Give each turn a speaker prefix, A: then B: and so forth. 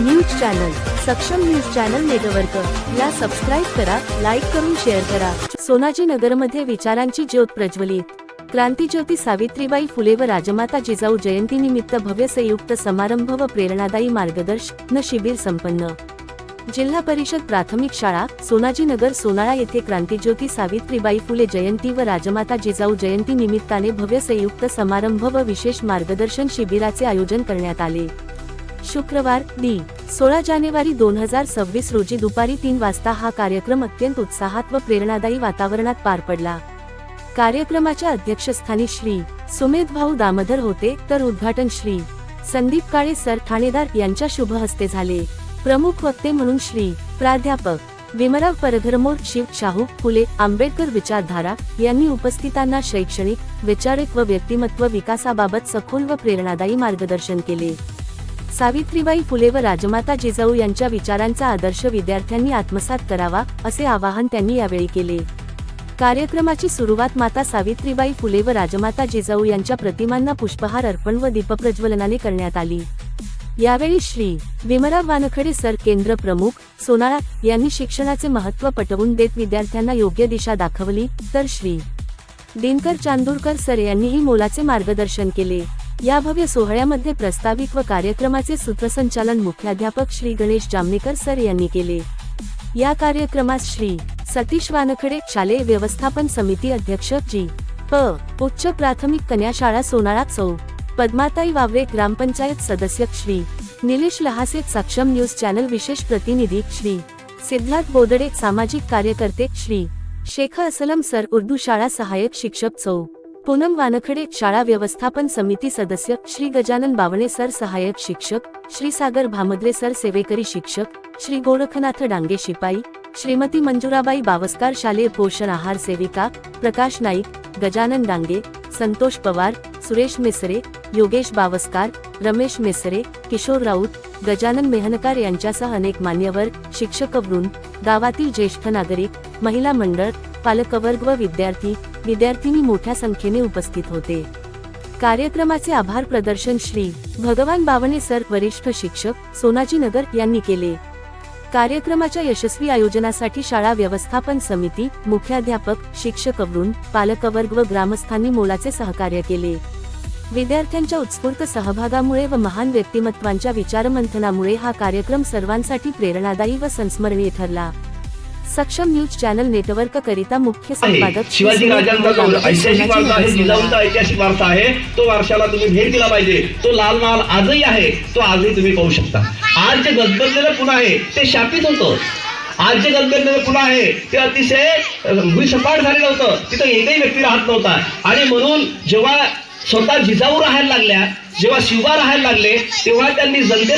A: News channel Saksham news channel network. ला subscribe करा like करून शेअर करा. सोनाजी नगरमध्ये विचारांची ज्योत प्रज्वलित. क्रांतीज्योती सावित्रीबाई फुले व राजमाता जिजाऊ जयंतीनिमित्त भव्य संयुक्त समारंभ व प्रेरणादायी मार्गदर्शन शिबिर संपन्न. जिल्हा परिषद प्राथमिक शाळा सोनाजी नगर सोनाळा येथे क्रांतीज्योती सावित्रीबाई फुले जयंती व राजमाता जिजाऊ जयंती निमित्ताने भव्य संयुक्त समारंभ व विशेष मार्गदर्शन शिबिराचे आयोजन करण्यात आले. शुक्रवार दी. सोळा जानेवारी दोन हजार सव्वीस रोजी दुपारी तीन वाजता हा कार्यक्रम अत्यंत उत्साहात व प्रेरणादायी वातावरणात पार पडला. कार्यक्रमाच्या अध्यक्षस्थानी श्री. सुमेध भाऊ दामोदर होते तर उद्घाटन श्री. संदीप काळे सर ठाणेदार यांच्या शुभ हस्ते झाले. प्रमुख वक्ते म्हणून श्री. प्राध्यापक. विमराव परघरमोर शिव शाहू फुले आंबेडकर विचारधारा यांनी उपस्थितांना शैक्षणिक वैचारिक व व्यक्तिमत्व विकासाबाबत सखोल व प्रेरणादायी मार्गदर्शन केले. सावित्रीबाई फुले व राजमाता जिजाऊ यांच्या विचारांचा आदर्श विद्यार्थ्यांनी आत्मसात करावा असे आवाहन त्यांनी यावेळी केले. कार्यक्रमाची सुरुवात माता सावित्रीबाई फुले व राजमाता जिजाऊ यांच्या प्रतिमांना पुष्पहार अर्पण व दीपप्रज्वलनाने करण्यात आली. यावेळी श्री. विमराव वानखडे सर केंद्र प्रमुख सोनाळा यांनी शिक्षणाचे महत्त्व पटवून देत विद्यार्थ्यांना योग्य दिशा दाखवली तर श्री. दिनकर चांदूरकर सर यांनीही मोलाचे मार्गदर्शन केले. या भव्य सोहळ्यामध्ये प्रस्ताविक व कार्यक्रमाचे सूत्रसंचालन मुख्याध्यापक श्री गणेश जामनेकर सर यांनी केले. या कार्यक्रमात श्री सतीश वानखडे शालेय व्यवस्थापन समिती अध्यक्ष जी. प. उच्च प्राथमिक कन्या शाळा सोनाळा चौ. पद्माताई वावरे ग्रामपंचायत सदस्य श्री. निलेश लहासे सक्षम न्यूज चॅनल विशेष प्रतिनिधी श्री. सिद्धार्थ बोदडे सामाजिक कार्यकर्ते श्री. शेख असलम सर उर्दू शाळा सहाय्यक शिक्षक चौ. पूनम वानखडे शाळा व्यवस्थापन समिती सदस्य श्री गजानन बावणे सर सहाय्यक शिक्षक श्री सागर भामद्रे सर सेवेकरी शिक्षक श्री गोरखनाथ डांगे शिपाई श्रीमती मंजुराबाई बावस्कार शालेय पोषण आहार सेविका प्रकाश नाईक गजानन डांगे संतोष पवार सुरेश मिसरे योगेश बावस्कार रमेश मिसरे किशोर राऊत गजानन मेहनकार यांच्यासह अनेक मान्यवर शिक्षक वृंद गावातील ज्येष्ठ नागरिक महिला मंडळ पालकवर्ग व विद्यार्थी विद्यार्थिनी मोठ्या संख्येने उपस्थित होते. कार्यक्रमाचे आभार प्रदर्शन श्री भगवान बावणे सर वरिष्ठ शिक्षक सोनाजी नगर यांनी केले. कार्यक्रमाच्या यशस्वी आयोजनासाठी शाळा व्यवस्थापन समिती मुख्याध्यापक शिक्षक वृंद पालकवर्ग व ग्रामस्थांनी मोलाचे सहकार्य केले. विद्यार्थ्यांच्या उत्स्फूर्त सहभागामुळे व महान व्यक्तिमत्वांच्या विचारमंथनामुळे हा कार्यक्रम सर्वांसाठी प्रेरणादायी व संस्मरणीय ठरला. सक्षम न्यूज चॅनल नेटवर्क करिता मुख्य संपादक
B: शिवाजी राजांचा ऐतिहासिक वारसा आहे जिजाऊंचा. ऐतिहासिक वारसा आहे तो वारशाला तुम्ही भेट दिला पाहिजे. तो लाल महाल आजही आहे तो आजही तुम्ही पाहू शकता. आज जे गजबजलेलं पुन्हा आहे ते शापित होतं. आज जे गजबजलेलं पुन्हा आहे ते अतिशय अं, भुईसपाट झालेलं होतं. तिथं एकही व्यक्ती राहत नव्हता. आणि म्हणून जेव्हा स्वतः जिजाऊ राहायला लागल्या जेव्हा शिवबा राहायला लागले तेव्हा त्यांनी जनते